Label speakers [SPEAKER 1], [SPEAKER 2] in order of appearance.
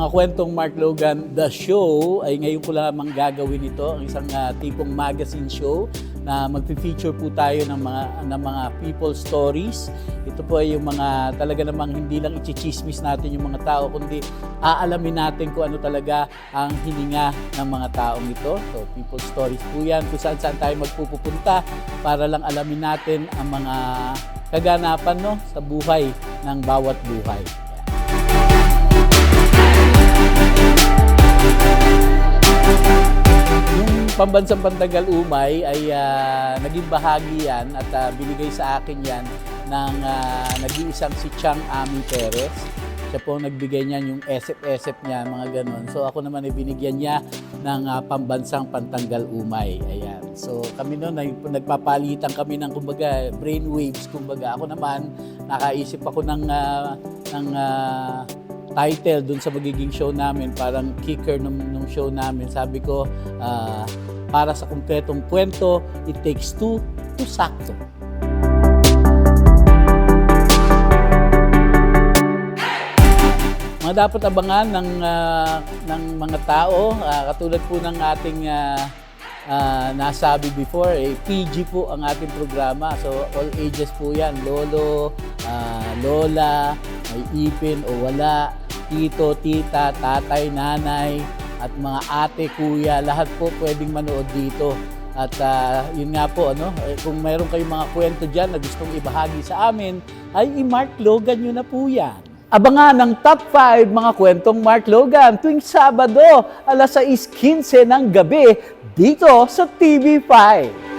[SPEAKER 1] mga kwentong Mark Logan, the show ay ngayon ko lamang gagawin ito, ang isang ah, tipong magazine show na magfi-feature po tayo ng mga ng mga people stories. Ito po ay yung mga talaga namang hindi lang ichichismis natin yung mga tao kundi aalamin natin kung ano talaga ang hininga ng mga taong ito. So people stories po 'yan kung saan saan tayo magpupunta para lang alamin natin ang mga kaganapan no sa buhay ng bawat buhay. Pambansang Pantagal Umay ay ah, naging bahagi yan at ah, binigay sa akin yan ng ah, nag-iisang si Chang Ami Perez. Siya po nagbigay niyan yung SF-SF niya, mga ganun. So ako naman ay binigyan niya ng ah, pambansang Pantanggal Umay. Ayan. So kami noon, ay nagpapalitan kami ng kumbaga brainwaves. Kumbaga ako naman, nakaisip ako ng, ah, ng ah, title dun sa magiging show namin, parang kicker nung, nung show namin. Sabi ko, ah, para sa konkretong kwento, it takes two to sakto. Mga dapat abangan ng, ah, ng mga tao, ah, katulad po ng ating ah, ah, nasabi before, eh, PG po ang ating programa. So all ages po yan, lolo, ah, lola, may ipin o wala, tito, tita, tatay, nanay, at mga ate, kuya, lahat po pwedeng manood dito. At ah, yun nga po, ano, eh, kung mayroon kayong mga kwento dyan na gustong ibahagi sa amin, ay i-mark Logan nyo na po yan. Abangan ang top 5 mga kwentong Mark Logan tuwing Sabado, alas 6.15 ng gabi dito sa TV5.